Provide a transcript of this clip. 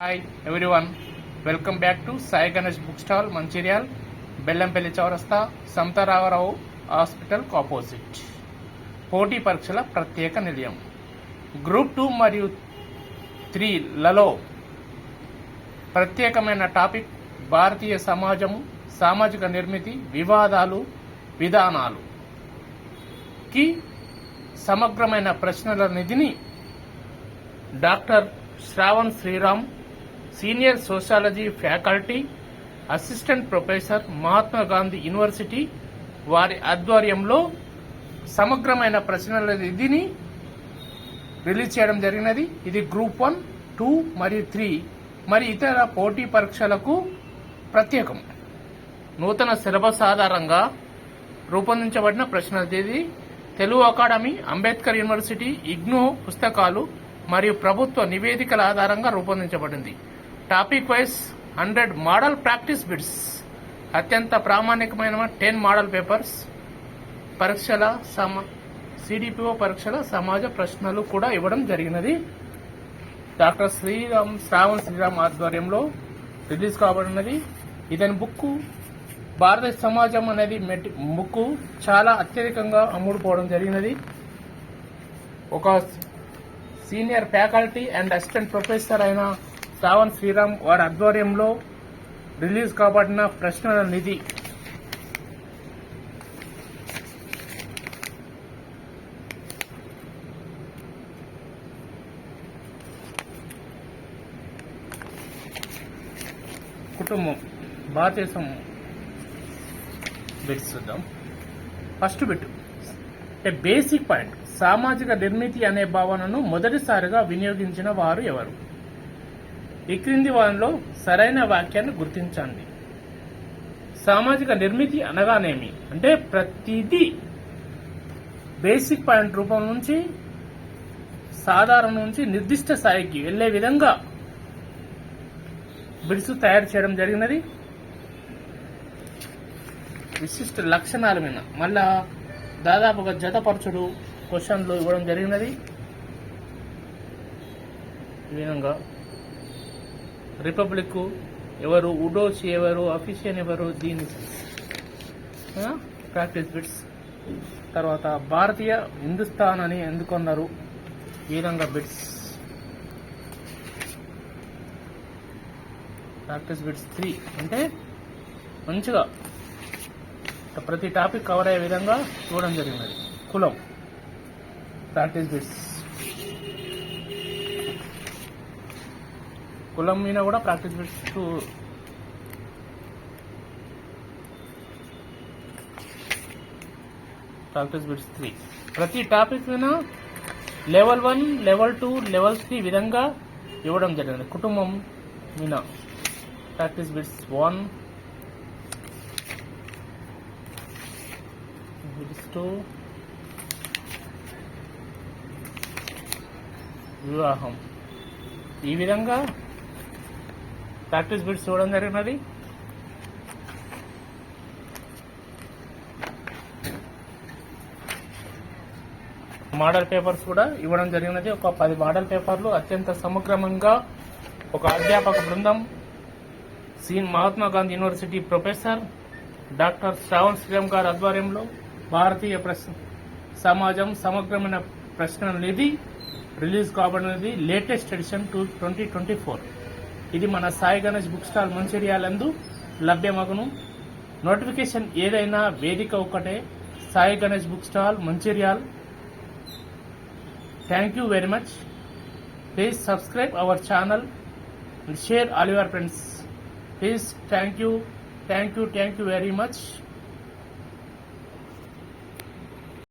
Hi everyone welcome back to Sai Ganesh book stall Mancherial Bellampalli చౌరస్తా Samata Rama Rao hospital opposite పోటీ పరీక్షల ప్రత్యేక నిలయం గ్రూప్ టూ మరియు త్రీలలో ప్రత్యేకమైన టాపిక్ భారతీయ సమాజం సామాజిక నిర్మితి వివాదాలు విధానాలు. కి సమగ్రమైన ప్రశ్నల నిధిని doctor Shravan Sriram senior sociology faculty assistant professor Mahatma Gandhi university వారి ఆధ్వర్యంలో సమగ్రమైన ప్రశ్నల నిధిని రిలీజ్ చేయడం జరిగినది. ఇది గ్రూప్ వన్ టూ మరియు త్రీ మరి ఇతర పోటీ పరీక్షలకు ప్రత్యేకం. నూతన సిలబస్ ఆధారంగా రూపొందించబడిన ప్రశ్నల తేదీ తెలుగు అకాడమీ అంబేద్కర్ యూనివర్సిటీ ఇగ్నో పుస్తకాలు మరియు ప్రభుత్వ నివేదికల ఆధారంగా రూపొందించబడింది. Topic wise hundred model practice bits. అత్యంత ప్రామాణికమైన టెన్ మోడల్ పేపర్స్. పరీక్షల సమ సిడిపిఓ పరీక్షల సమాజ ప్రశ్నలు కూడా ఇవ్వడం జరిగినది. డాక్టర్ శ్రీరామ్ శ్రావణ్ శ్రీరామ్ ఆధ్వర్యంలో రిలీజ్ కాబడినది. ఇతని బుక్ భారత సమాజం అనేది మెటి బుక్ చాలా అత్యధికంగా అమ్ముడుపోవడం జరిగినది. ఒక senior faculty and assistant professor అయిన శ్రావణ్ శ్రీరామ్ వారి ఆధ్వర్యంలో రిలీజ్ కాబడిన ప్రశ్నల నిధి. కుటుంబం భారతదేశం. బిట్స్ చూద్దాం. First bit. అంటే బేసిక్ పాయింట్ సామాజిక నిర్మితి అనే భావనను మొదటిసారిగా వినియోగించిన వారు ఎవరు? ఈ క్రింది వారంలో సరైన వాక్యాన్ని గుర్తించండి. సామాజిక నిర్మితి అనగానేమి? అంటే ప్రతిదీ బేసిక్ పాయింట్ రూపం నుంచి సాధారణ నుంచి నిర్దిష్ట స్థాయికి వెళ్ళే విధంగా బిడ్స్ తయారు చేయడం జరిగినది. విశిష్ట లక్షణాల మీద. మళ్ళా దాదాపుగా జతపరచుడు క్వశ్చన్లు ఇవ్వడం జరిగినది. ఈ విధంగా రిపబ్లిక్ ఎవరు ఉడోస్ ఎవరు అఫీషియన్ ఎవరు దీని ప్రాక్టీస్ బిట్స్. తర్వాత భారతీయ హిందుస్థాన్ అని ఎందుకున్నారు? ఈ విధంగా బిట్స్. Practice bits three. అంటే మంచిగా ప్రతి టాపిక్ కవర్ అయ్యే విధంగా చూడడం జరిగినది కులం. Practice bits. కులం మీద కూడా practice bits practice bits three ప్రతి టాపిక్ మీద level one level two level three విధంగా ఇవ్వడం జరిగింది. కుటుంబం మీద practice bits one bits two వివాహం. ఈ విధంగా ప్రాక్టీస్ బిట్స్ చూడడం జరిగినది. మోడల్ పేపర్స్ కూడా ఇవ్వడం జరిగినది. ఒక పది మోడల్ పేపర్లు అత్యంత సమగ్రంగా ఒక అధ్యాపక బృందం scene Mahatma Gandhi university professor doctor Shravan Sriram గారి ఆధ్వర్యంలో భారతీయ ప్రశ్న సమాజం సమగ్రమైన ప్రశ్నలు నిధి release కాబడినది latest edition two twenty twenty four. ఇది మన సాయి గణేష్ బుక్ స్టాల్ మంచిర్యాలందు లభ్యమగును. నోటిఫికేషన్ ఏదైనా వేదిక ఒక్కటే Sai Ganesh book stall Mancherial. Thank you very much please subscribe our channel and share all your friends please thank you thank you thank you very much